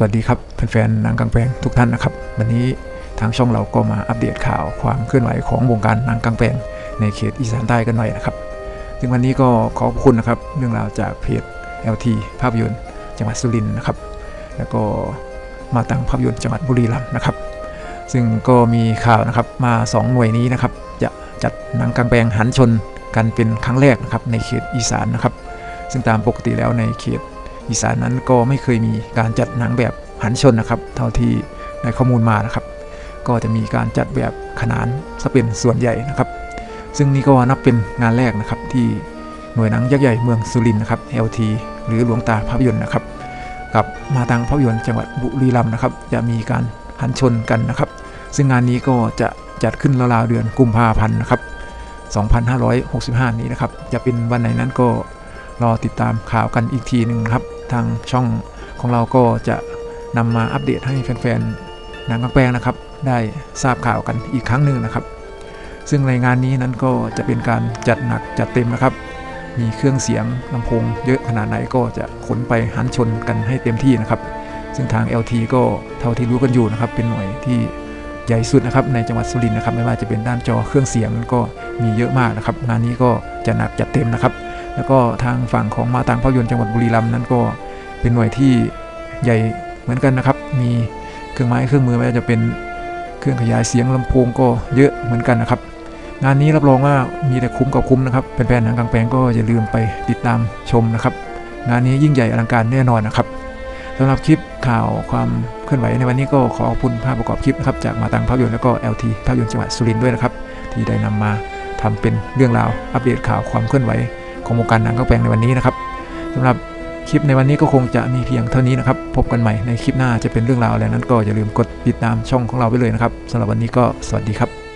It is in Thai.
สวัสดีครับแฟนๆหนังกลางแปลงทุกท่านนะครับ วันนี้ทางช่องเราก็มาอัปเดตข่าวความเคลื่อนไหวของวงการหนังกลางแปลงในเขตอีสานใต้กันหน่อยนะครับ ซึ่งวันนี้ก็ขอบคุณนะครับ เรื่องราวจากเพจ LT ภาพยนตร์จังหวัดสุรินทร์นะครับ แล้วก็มาตั้งภาพยนตร์จังหวัดบุรีรัมย์นะครับ ซึ่งก็มีข่าวนะครับมา 2 หน่วยนี้นะครับ จะจัดหนังกลางแปลงหันชนกันเป็นครั้งแรกนะครับในเขตอีสานนะครับ ซึ่งตามปกติแล้วในเขต อีสานนั้นก็ไม่เคยมีการจัดหนังแบบหันชนนะครับ เท่าที่ได้ข้อมูลมานะครับ ก็จะมีการจัดแบบขนานซะเป็นส่วนใหญ่นะครับ ซึ่งนี่ก็นับเป็นงานแรกนะครับที่หน่วยหนังยักษ์ใหญ่เมืองสุรินทร์นะครับ LT หรือหลวงตาภาพยนตร์นะครับ กับมาตังภาพยนตร์จังหวัดบุรีรัมย์นะครับ จะมีการหันชนกันนะครับ ซึ่งงานนี้ก็จะจัดขึ้นราวๆเดือนกุมภาพันธ์นะครับ 2565 นี้นะครับ จะเป็นวันไหนนั้นก็รอติดตามข่าวกันอีกทีหนึ่งครับ ทางช่องของเราก็จะนำมาอัปเดตให้แฟนๆหนังกางแปลงนะครับ ได้ทราบข่าวกันอีกครั้งหนึ่งนะครับ ซึ่งในงานนี้นั้นก็จะเป็นการจัดหนักจัดเต็มนะครับ มีเครื่องเสียงลำโพงเยอะขนาดไหนก็จะขนไปหันชนกันให้เต็มที่นะครับ ซึ่งทาง LT ก็เท่าที่รู้กันอยู่นะครับ เป็นหน่วยที่ใหญ่สุดนะครับในจังหวัดสุรินทร์นะครับ ไม่ว่าจะเป็นด้านจอเครื่องเสียงก็มีเยอะมากนะครับ งานนี้ก็จะหนักจัดเต็มนะครับ แล้วก็ทางฝั่งของมาตังภาพยนตร์จังหวัดบุรีรัมย์นั้นก็เป็นหน่วยที่ใหญ่เหมือนกันนะครับ มีเครื่องไม้เครื่องมือไม่ว่าจะเป็นเครื่องขยายเสียงลำโพงก็เยอะเหมือนกันนะครับ งานนี้รับรองว่ามีแต่คุ้มกับคุ้มนะครับแฟนๆหนังกลางแปลงก็อย่าลืมไปติดตามชมนะครับ งานนี้ยิ่งใหญ่อลังการแน่นอนนะครับสำหรับคลิปข่าวความเคลื่อนไหวในวันนี้ก็ขอขอบคุณภาพประกอบคลิปนะครับจากมาตังภาพยนตร์แล้วก็ LT ภาพยนตร์จังหวัดสุรินทร์ด้วยนะครับ ที่ได้นำมาทำเป็นเรื่องราวอัปเดตข่าวความเคลื่อนไหว ของวงการหนังกลางแปลงในวันนี้นะครับสำหรับคลิปในวันนี้ก็คงจะมีเพียงเท่านี้นะครับ พบกันใหม่ในคลิปหน้าจะเป็นเรื่องราวอะไรนั้นก็อย่าลืมกดติดตามช่องของเราไปเลยนะครับสำหรับวันนี้ก็สวัสดีครับ